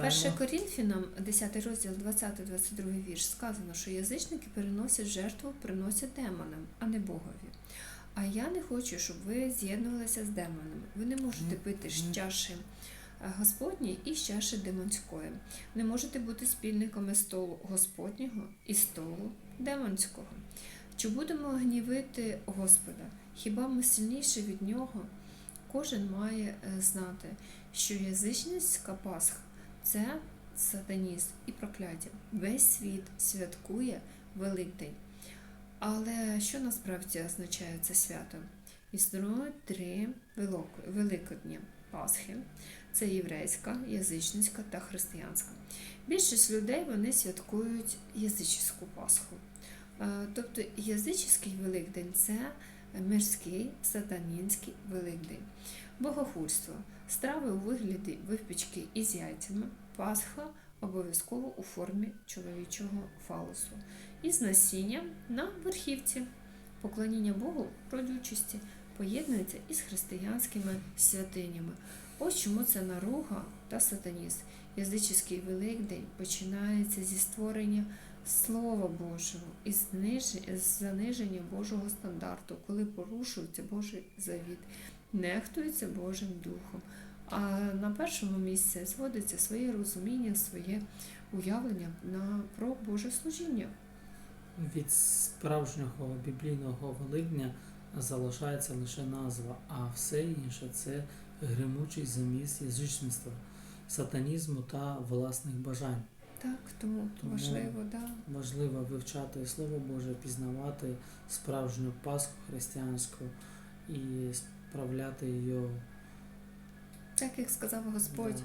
Перше Корінфянам, 10 розділ, 20-22 вірш, сказано, що язичники переносять жертву, приносять демонам, а не Богові. А я не хочу, щоб ви з'єднувалися з демонами. Ви не можете пити з чаші е, і з чаші демонської. Не можете бути спільниками столу Господнього і столу демонського. Чи будемо гнівити Господа? Хіба ми сильніші від нього? Кожен має е, знати, що язичницька Пасха це сатанізм і прокляття. Весь світ святкує Великдень. Але що насправді означає це свято? Існують три великодні Пасхи: це єврейська, язичницька та християнська. Більшість людей вони святкують язичницьку Пасху. Е, Тобто язичний Великдень це мирський сатанінський Великдень. Богохульство. Страви у вигляді випічки із яйцями, Пасха обов'язково у формі чоловічого фалосу. Із насінням на верхівці. Поклоніння Богу родючості поєднується із християнськими святинями. Ось чому це наруга та сатанізм. Язичний Великдень починається зі створення Слова Божого і заниження Божого стандарту, коли порушується Божий завіт, нехтується Божим Духом. А на першому місці зводиться своє розуміння, своє уявлення на про Боже служіння. Від справжнього біблійного Великдня залишається лише назва, а все інше це гримучий заміс язичництва, сатанізму та власних бажань. Так, тому, Тому- важливо, да. Важливо вивчати Слово Боже, пізнавати справжню Пасху християнську і справляти її. так як сказав Господь. да.